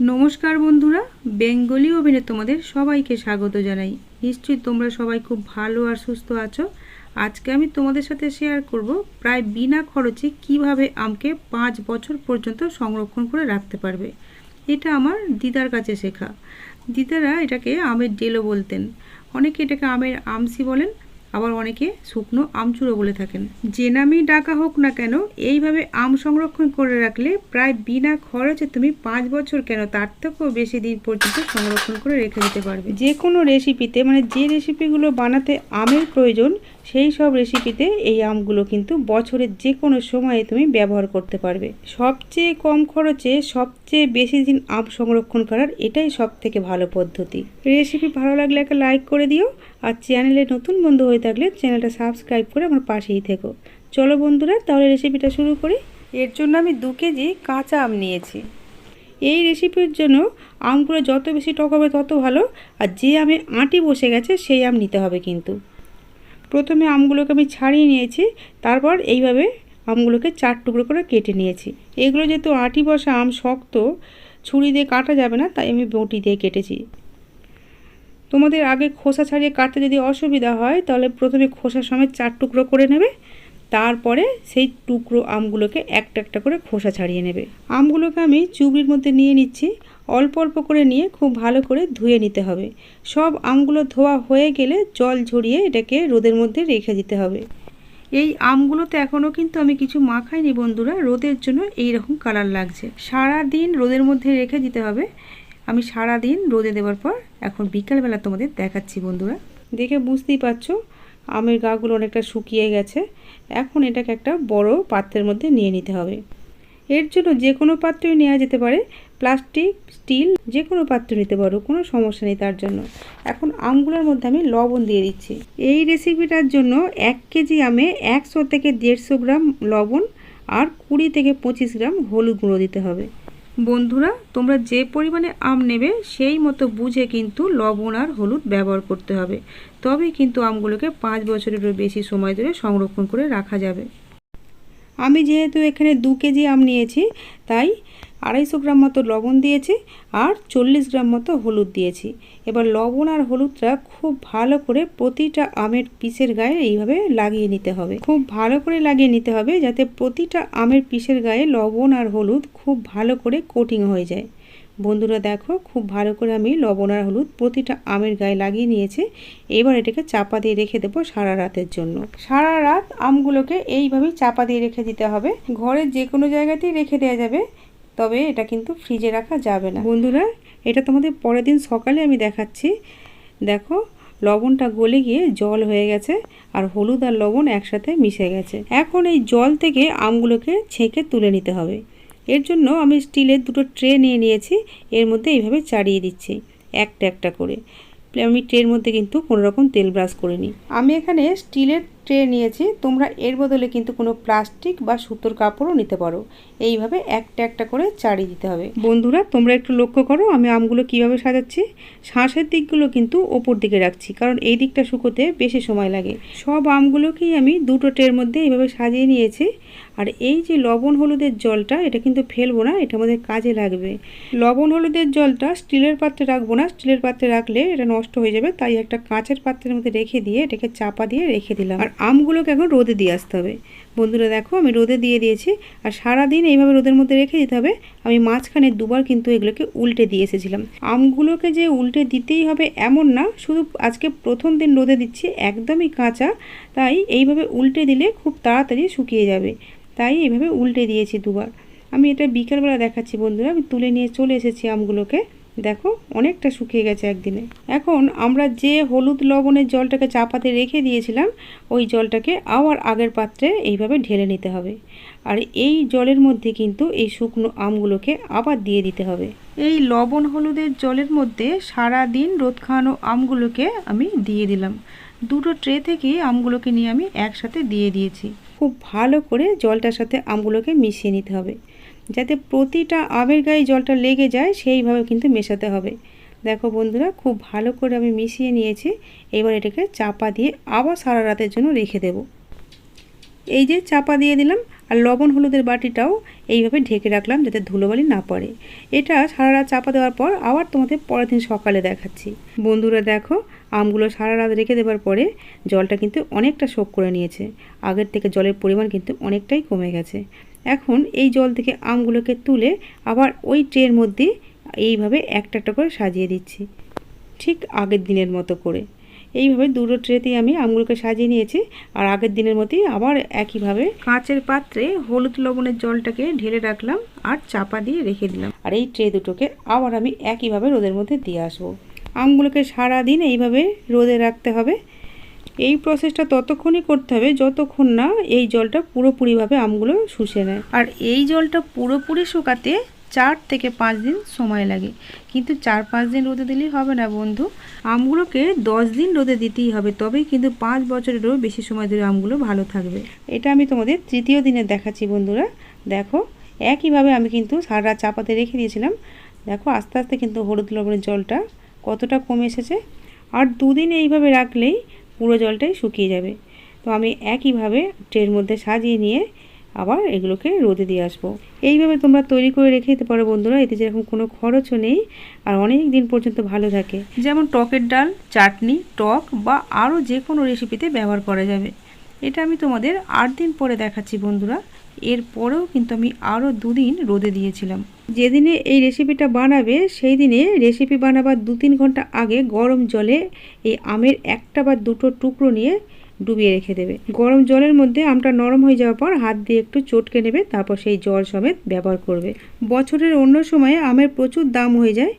নমস্কার বন্ধুরা, বেঙ্গলি ওভেনে তোমাদের সবাইকে স্বাগত জানাই। নিশ্চয়ই তোমরা সবাই খুব ভালো আর সুস্থ আছো। আজকে আমি তোমাদের সাথে শেয়ার করব প্রায় বিনা খরচে কীভাবে আমকে পাঁচ বছর পর্যন্ত সংরক্ষণ করে রাখতে পারবে। এটা আমার দিদার কাছে শেখা। দিদারা এটাকে আমের ডেলো বলতেন। অনেকে এটাকে আমের আমসি বলেন। আবার অনেকে শুকনো আমচুরো বলে থাকেন। যে নামেই ডাকা হোক না কেন, এইভাবে আম সংরক্ষণ করে রাখলে প্রায় বিনা খরচে তুমি পাঁচ বছর কেন তার থেকেও বেশি দিন পর্যন্ত সংরক্ষণ করে রেখে দিতে পারবে। যে কোনো রেসিপিতে মানে যে রেসিপিগুলো বানাতে আমের প্রয়োজন সেই সব রেসিপিতে এই আমগুলো কিন্তু বছরের যে কোনো সময়ে তুমি ব্যবহার করতে পারবে। সবচেয়ে কম খরচে সবচেয়ে বেশি দিন আম সংরক্ষণ করার এটাই সব থেকে ভালো পদ্ধতি। রেসিপি ভালো লাগলে একটা লাইক করে দিও আর চ্যানেলে নতুন বন্ধু হয়ে থাকলে চ্যানেলটা সাবস্ক্রাইব করে আমার পাশেই থেকো। চলো বন্ধুরা, তাহলে রেসিপিটা শুরু করি। এর জন্য আমি দু কেজি কাঁচা আম নিয়েছি। এই রেসিপির জন্য আমগুলো যত বেশি টক হবে তত ভালো, আর যে আমে আঁটি বসে গেছে সেই আম নিতে হবে কিন্তু। প্রথমে আমগুলোকে আমি ছাড়িয়ে নিয়েছি, তারপর এইভাবে আমগুলোকে চার টুকরো করে কেটে নিয়েছি। এগুলো যেহেতু আঁটি বসা আম শক্ত, ছুরি দিয়ে কাটা যাবে না, তাই আমি বটি দিয়ে কেটেছি। তোমাদের আগে খোসা ছাড়িয়ে কাটতে যদি অসুবিধা হয়, তাহলে প্রথমে খোসা সময় চার টুকরো করে নেবে তারপরে সেই টুকরো আমগুলোকে একটা একটা করে খোসা ছাড়িয়ে নেবে। আমগুলোকে আমি চুবড়ির মধ্যে নিয়ে নিচ্ছি। অল্প অল্প করে নিয়ে খুব ভালো করে ধুয়ে নিতে হবে। সব আমগুলো ধোয়া হয়ে গেলে জল ঝরিয়ে এটাকে রোদের মধ্যে রেখে দিতে হবে। এই আমগুলোতে এখনও কিন্তু আমি কিছু মাখাইনি বন্ধুরা। রোদের জন্য এই রকম কালার লাগছে। সারা দিন রোদের মধ্যে রেখে দিতে হবে। আমি সারা দিন রোদে দেওয়ার পর এখন বিকালবেলা তোমাদের দেখাচ্ছি বন্ধুরা। দেখে বুঝতেই পারছ আমের গাগুলো অনেকটা শুকিয়ে গেছে। এখন এটাকে একটা বড় পাত্রের মধ্যে নিয়ে নিতে হবে। এর জন্য যে কোনো পাত্রই নেওয়া যেতে পারে। প্লাস্টিক, স্টিল যে কোনো পাত্র নিতে পারো, কোনো সমস্যা নেই তার জন্য। এখন আমগুলোর মধ্যে আমি লবণ দিয়ে দিচ্ছি। এই রেসিপিটার জন্য এক কেজি আমে একশো থেকে দেড়শো গ্রাম লবণ আর কুড়ি থেকে পঁচিশ গ্রাম হলুদ গুঁড়ো দিতে হবে। বন্ধুরা, তোমরা যে পরিমাণে আম নেবে, সেই মতো বুঝে কিন্তু লবণ আর হলুদ ব্যবহার করতে হবে। তবেই কিন্তু আমগুলোকে পাঁচ বছরেরও বেশি সময় ধরে সংরক্ষণ করে রাখা যাবে। আমি যেহেতু এখানে দু কেজি আম নিয়েছি, তাই আড়াইশো গ্রাম মতো লবণ দিয়েছি আর চল্লিশ গ্রাম মতো হলুদ দিয়েছি। এবার লবণ আর হলুদটা খুব ভালো করে প্রতিটা আমের পিসের গায়ে এইভাবে লাগিয়ে নিতে হবে। খুব ভালো করে লাগিয়ে নিতে হবে যাতে প্রতিটা আমের পিসের গায়ে লবণ আর হলুদ খুব ভালো করে কোটিং হয়ে যায়। বন্ধুরা দেখো, খুব ভালো করে আমি লবণ আর হলুদ প্রতিটা আমের গায়ে লাগিয়ে নিয়েছি। এবার এটাকে চাপা দিয়ে রেখে দেবো সারা রাতের জন্য। সারা রাত আমগুলোকে এইভাবেই চাপা দিয়ে রেখে দিতে হবে। ঘরের যে কোনো জায়গাতেই রেখে দেওয়া যাবে। তবে এটা কিন্তু ফ্রিজে রাখা যাবে না। বন্ধুরা, এটা তোমাদের পরের দিন সকালে আমি দেখাচ্ছি। দেখো, লবণটা গলে গিয়ে জল হয়ে গেছে আর হলুদ আর লবণ একসাথে মিশে গেছে। এখন এই জল থেকে আমগুলোকে ছেঁকে তুলে নিতে হবে। এর জন্য আমি স্টিলের দুটো ট্রে নিয়ে নিয়েছি, এর মধ্যে এইভাবে চাড়িয়ে দিচ্ছি, একটা একটা করে। আমি ট্রের মধ্যে কিন্তু কোনো রকম তেল ব্রাশ করিনি। আমি এখানে স্টিলের ট্রে নিয়েছি তোমরা এর বদলে কিন্তু কোনো প্লাস্টিক বা সুতোর কাপড়ও নিতে পারো। এইভাবে একটা একটা করে চাড়িয়ে দিতে হবে। বন্ধুরা তোমরা একটু লক্ষ্য করো আমি আমগুলো কীভাবে সাজাচ্ছি। শ্বাসের দিকগুলো কিন্তু ওপর দিকে রাখছি কারণ এই দিকটা শুকোতে বেশি সময় লাগে। সব আমগুলোকেই আমি দুটো ট্রের মধ্যে এইভাবে সাজিয়ে নিয়েছি। আর এই যে লবণ হলুদের জলটা এটা কিন্তু ফেলব না এটা আমাদের কাজে লাগবে। লবণ হলুদের জলটা স্টিলের পাত্রে রাখব না স্টিলের পাত্রে রাখলে এটা নষ্ট হয়ে যাবে তাই একটা কাঁচের পাত্রের মধ্যে রেখে দিয়ে এটাকে চাপা দিয়ে রেখে দিলাম। আর আমগুলোকে এখন রোদে দিয়ে আসতে হবে। বন্ধুরা দেখো, আমি রোদে দিয়ে দিয়েছি আর সারা দিন এইভাবে রোদের মধ্যে রেখে দিতে হবে। আমি মাঝখানে দুবার কিন্তু এগুলোকে উল্টে দিয়ে এসেছিলাম। আমগুলোকে যে উল্টে দিতেই হবে এমন না, শুধু আজকে প্রথম দিন রোদে দিচ্ছি, একদমই কাঁচা। তাই এইভাবে উল্টে দিলে খুব তাড়াতাড়ি শুকিয়ে যাবে। তাই এইভাবে উল্টে দিয়েছি দুবার। আমি এটা বিকালবেলা দেখাচ্ছি বন্ধুরা, আমি তুলে নিয়ে চলে এসেছি আমগুলোকে। দেখো, অনেকটা শুকিয়ে গেছে একদিনে। এখন আমরা যে হলুদ লবণের জলটাকে চাপাতে রেখে দিয়েছিলাম, ওই জলটাকে আবার আগের পাত্রে এইভাবে ঢেলে নিতে হবে। আর এই জলের মধ্যে কিন্তু এই শুকনো আমগুলোকে আবার দিয়ে দিতে হবে। এই লবণ হলুদের জলের মধ্যে সারা দিন রোদ খাওয়ানো আমগুলোকে আমি দিয়ে দিলাম। দুটো ট্রে থেকে আমগুলোকে নিয়ে আমি একসাথে দিয়ে দিয়েছি। খুব ভালো করে জলটার সাথে আমগুলোকে মিশিয়ে নিতে হবে। যাতে প্রতিটা আমের গায়ে জলটা লেগে যায়, সেইভাবে কিন্তু মেশাতে হবে। দেখো বন্ধুরা, খুব ভালো করে আমি মিশিয়ে নিয়েছি। এবার এটাকে চাপা দিয়ে আবার সারা রাতের জন্য রেখে দেব। এই যে চাপা দিয়ে দিলাম, আর লবণ হলুদের বাটিটাও এইভাবে ঢেকে রাখলাম যাতে ধুলোবালি না পড়ে। এটা সারা রাত চাপা দেওয়ার পর আবার তোমাদের পরের দিন সকালে দেখাচ্ছি। বন্ধুরা দেখো, আমগুলো সারা রাত রেখে দেওয়ার পরে জলটা কিন্তু অনেকটা শোক করে নিয়েছে। আগের থেকে জলের পরিমাণ কিন্তু অনেকটাই কমে গেছে। এখন এই জল থেকে আমগুলোকে তুলে আবার ওই ট্রের মধ্যে এইভাবে একটা একটা করে সাজিয়ে দিচ্ছি। ঠিক আগের দিনের মতো করে। এইভাবে দুটো ট্রেতেই আমি আমগুলোকে সাজিয়ে নিয়েছি আর আগের দিনের মতোই আবার একইভাবে কাঁচের পাত্রে হলুদ লবণের জলটাকে ঢেলে রাখলাম আর চাপা দিয়ে রেখে দিলাম। আর এই ট্রে দুটোকে আবার আমি একইভাবে রোদের মধ্যে দিয়ে আসব। আমগুলোকে সারা দিন এইভাবে রোদে রাখতে হবে। এই প্রসেসটা ততক্ষণই করতে হবে যতক্ষণ না এই জলটা পুরোপুরিভাবে আমগুলো শুষে নেয়। আর এই জলটা পুরোপুরি শুকাতে চার থেকে পাঁচ দিন সময় লাগে। কিন্তু চার পাঁচ দিন রোদে দিলেই হবে না বন্ধু। আমগুলোকে দশ দিন রোদে দিতেই হবে, তবেই কিন্তু পাঁচ বছরেরও বেশি সময় ধরে আমগুলো ভালো থাকবে। এটা আমি তোমাদের তৃতীয় দিনে দেখাচ্ছি বন্ধুরা। দেখো, একইভাবে আমি কিন্তু সারা চাপাতে রেখে দিয়েছিলাম। দেখো, আস্তে আস্তে কিন্তু হলুদ লবণের জলটা কতটা কমে এসেছে। আর দুদিন এইভাবে রাখলেই পুরো জলটাই শুকিয়ে যাবে। তো আমি একইভাবে ট্রের মধ্যে সাজিয়ে নিয়ে আবার এগুলোকে রোদে দিয়ে আসব। এইভাবে তোমরা তৈরি করে রেখে দিতে পারো বন্ধুরা, এতে যেরকম কোনো খরচও নেই আর অনেক দিন পর্যন্ত ভালো থাকে। যেমন টকের ডাল, চাটনি, টক বা আরও যে কোনো রেসিপিতে ব্যবহার করা যাবে। এটা আমি তোমাদের আট দিন পরে দেখাচ্ছি বন্ধুরা। এরপরেও কিন্তু আমি আরও দুদিন রোদে দিয়েছিলাম। যেদিনে এই রেসিপিটা বানাবে, সেই দিনে রেসিপি বানাবার দু তিন ঘণ্টা আগে গরম জলে এই আমের একটা বা দুটো টুকরো নিয়ে ডুবিয়ে রেখে দেবে। গরম জলের মধ্যে আমটা নরম হয়ে যাওয়ার পর হাত দিয়ে একটু চটকে নেবে, তারপর সেই জল সমেত ব্যবহার করবে। বছরের অন্য সময়ে আমের প্রচুর দাম হয়ে যায়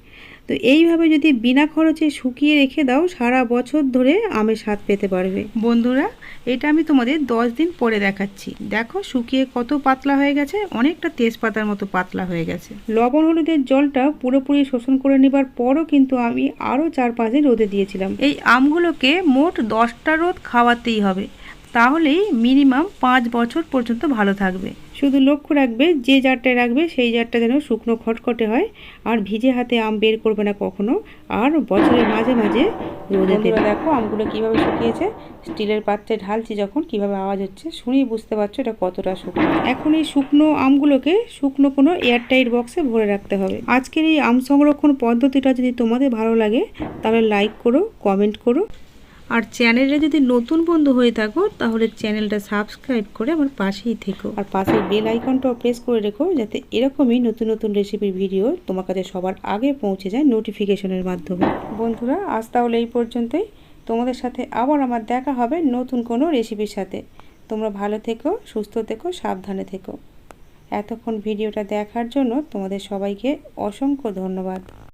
তো এইভাবে যদি বিনা খরচে শুকিয়ে রেখে দাও সারা বছর ধরে আমের স্বাদ পেতে পারবে। বন্ধুরা এটা আমি তোমাদের দশ দিন পরে দেখাচ্ছি। দেখো শুকিয়ে কত পাতলা হয়ে গেছে অনেকটা তেজপাতার মতো পাতলা হয়ে গেছে। লবণ হলুদের জলটা পুরোপুরি শোষণ করে নেবার পরও কিন্তু আমি আরও চার পাঁচ দিন রোদে দিয়েছিলাম। এই আমগুলোকে মোট দশটা রোদ খাওয়াতেই হবে। তাহলেই মিনিমাম পাঁচ বছর পর্যন্ত ভালো থাকবে। শুধু লক্ষ্য রাখবে যে জারটায় রাখবে সেই জারটা যেন শুকনো খটখটে হয় আর ভিজে হাতে আম বের করবে না কখনো আর বছরের মাঝে মাঝে রোদে দেবে। দেখো আমগুলো কীভাবে শুকিয়েছে স্টিলের পাত্রে ঢালছি যখন কীভাবে আওয়াজ হচ্ছে শুনেই বুঝতে পারছ এটা কতটা শুকনো। এখন এই শুকনো আমগুলোকে শুকনো কোনো এয়ারটাইট বক্সে ভরে রাখতে হবে। আজকের এই আম সংরক্ষণ পদ্ধতিটা যদি তোমাদের ভালো লাগে তাহলে লাইক করো কমেন্ট করো। আর চ্যানেলে যদি নতুন বন্ধু হয়ে থাকো তাহলে চ্যানেলটা সাবস্ক্রাইব করে আমার পাশেই থেকো। আর পাশের বেল আইকনটাও প্রেস করে রেখো যাতে এরকমই নতুন নতুন রেসিপির ভিডিও তোমার কাছে সবার আগে পৌঁছে যায় নোটিফিকেশনের মাধ্যমে। বন্ধুরা আজ তাহলে এই পর্যন্তই। তোমাদের সাথে আবার আমার দেখা হবে নতুন কোনো রেসিপির সাথে। তোমরা ভালো থেকো সুস্থ থেকো সাবধানে থেকো। এতক্ষণ ভিডিওটা দেখার জন্য তোমাদের সবাইকে অসংখ্য ধন্যবাদ।